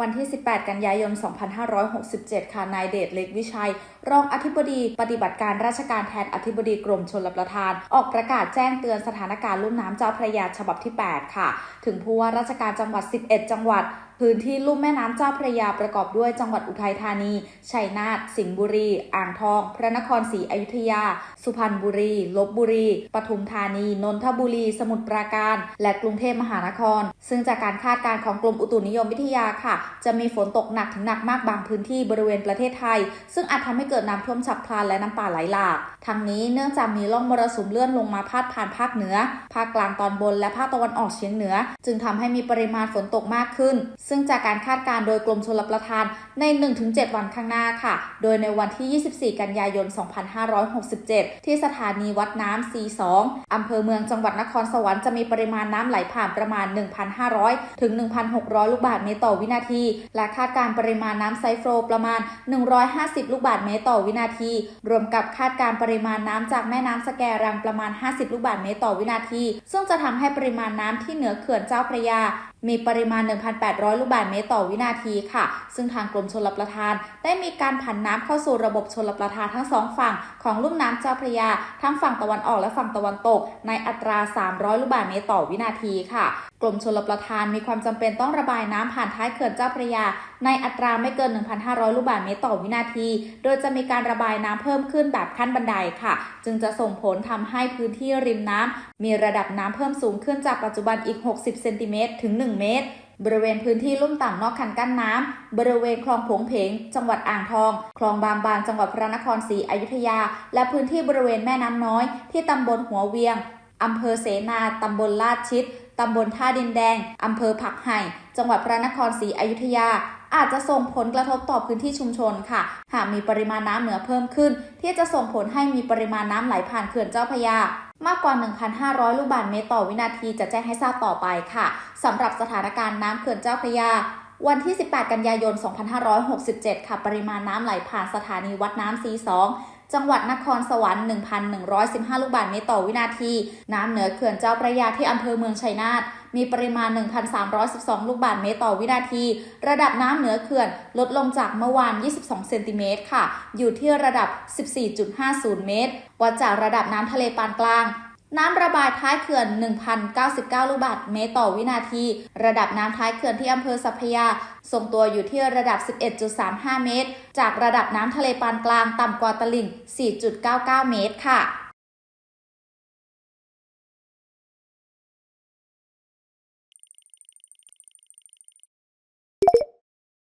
วันที่ 18 กันยายน 2567 ค่ะ นายเดชเล็กวิชัย รองอธิบดีปฏิบัติการราชการแทนอธิบดีกรมชลประทาน ออกประกาศแจ้งเตือนสถานการณ์ลุ่มน้ำเจ้าพระยาฉบับที่ 8 ค่ะ ถึงผู้ว่าราชการจังหวัด 11 จังหวัดพื้นที่ลุ่มแม่น้ำเจ้าพระยาประกอบด้วยจังหวัดอุทัยธานี ชัยนาท สิงห์บุรี อ่างทอง พระนครศรีอยุธยา สุพรรณบุรี ลบบุรี ปทุมธานี นนทบุรี สมุทรปราการ และกรุงเทพมหานคร ซึ่งจากการคาดการณ์ของกรมอุตุนิยมวิทยาค่ะ จะมีฝนตกหนักถึงหนักมากบางพื้นที่บริเวณประเทศไทย ซึ่งอาจทำให้เกิดน้ำท่วมฉับพลันและน้ำป่าไหลหลาก ทั้งนี้เนื่องจากมีร่องมรสุมเลื่อนลงมาพาดผ่านภาคเหนือ ภาคกลางตอนบนและภาคตะวันออกเฉียงเหนือ จึงทำให้มีปริมาณฝนตกมากขึ้น ซึ่งจากการคาดการณ์โดยกรมชลประทานใน 1-7 วันข้างหน้าค่ะ โดยในวันที่ 24 กันยายน 2567 ที่สถานีวัดน้ำ C2 อำเภอเมืองจังหวัดนครสวรรค์จะมีปริมาณน้ำไหลผ่านประมาณ 1,500 ถึง 1,600 ลูกบาศก์เมตรต่อวินาที และคาดการณ์ปริมาณน้ำไซโฟลประมาณ 150 ลูกบาศก์เมตรต่อวินาที รวมกับคาดการณ์ปริมาณน้ำจากแม่น้ำสแกรังประมาณ 50 ลูกบาศก์เมตรต่อวินาที ซึ่งจะทำให้ปริมาณน้ำที่เหนือเขื่อนเจ้าพระยามีปริมาณ 1,800 ลูกบาศก์เมตรต่อวินาทีค่ะ ซึ่งทางกรมชลประทาน ได้มีการผันน้ำเข้าสู่ระบบชลประทานทั้งสองฝั่งของลุ่มน้ำเจ้าพระยา ทั้งฝั่งตะวันออกและฝั่งตะวันตก ในอัตรา 300 ลูกบาศก์เมตรต่อวินาทีค่ะ กรมชลประทานมีความจำเป็นต้องระบายน้ำผ่านท้ายเขื่อนเจ้าพระยา ในอัตราไม่เกิน 1,500 ลูกบาศก์เมตรต่อวินาที โดยจะมีการระบายน้ำเพิ่มขึ้นแบบขั้นบันไดค่ะ จึงจะส่งผลทำให้พื้นที่ริมน้ำมีระดับน้ำเพิ่มสูงขึ้นจากปัจจุบันอีก 60 เซนติเมตรถึง1 เมตร บริเวณพื้นที่ลุ่มต่ำนอกคันกั้นน้ำ บริเวณคลองผงเพง จังหวัดอ่างทอง คลองบางบาน จังหวัดพระนครศรีอยุธยา และพื้นที่บริเวณแม่น้ำน้อย ที่ตำบลหัวเวียงอำเภอเสนาตำบลลาดชิดตำบลท่าดินแดง อำเภอผักไห่ จังหวัดพระนครศรีอยุธยา อาจจะส่งผลกระทบต่อพื้นที่ชุมชนค่ะ หากมีปริมาณน้ำเหนือเพิ่มขึ้น ที่จะส่งผลให้มีปริมาณน้ำไหลผ่านเขื่อนเจ้าพระยา มากกว่า 1,500 ลูกบาศก์เมตรต่อวินาทีจะแจ้งให้ทราบต่อไปค่ะสำหรับสถานการณ์น้ำเขื่อนเจ้าพระยาวันที่ 18 กันยายน 2567 ค่ะ ปริมาณน้ำไหลผ่านสถานีวัดน้ำซี2จังหวัดนครสวรรค์ 1,115 ลูกบาศก์เมตรต่อวินาที น้ำเหนือเขื่อนเจ้าพระยาที่อำเภอเมืองชัยนาท มีปริมาณ 1,312 ลูกบาศก์เมตรต่อวินาที ระดับน้ำเหนือเขื่อนลดลงจากเมื่อวาน 22 เซนติเมตรค่ะ อยู่ที่ระดับ 14.50 เมตร วัดจากระดับน้ำทะเลปานกลางน้ำระบายท้ายเขื่อน 1,099 ลูกบาศก์เมตรต่อวินาที ระดับน้ำท้ายเขื่อนที่อำเภอสัพพยา ทรงตัวอยู่ที่ระดับ 11.35 เมตร จากระดับน้ำทะเลปานกลางต่ำกว่าตลิ่ง 4.99 เมตรค่ะ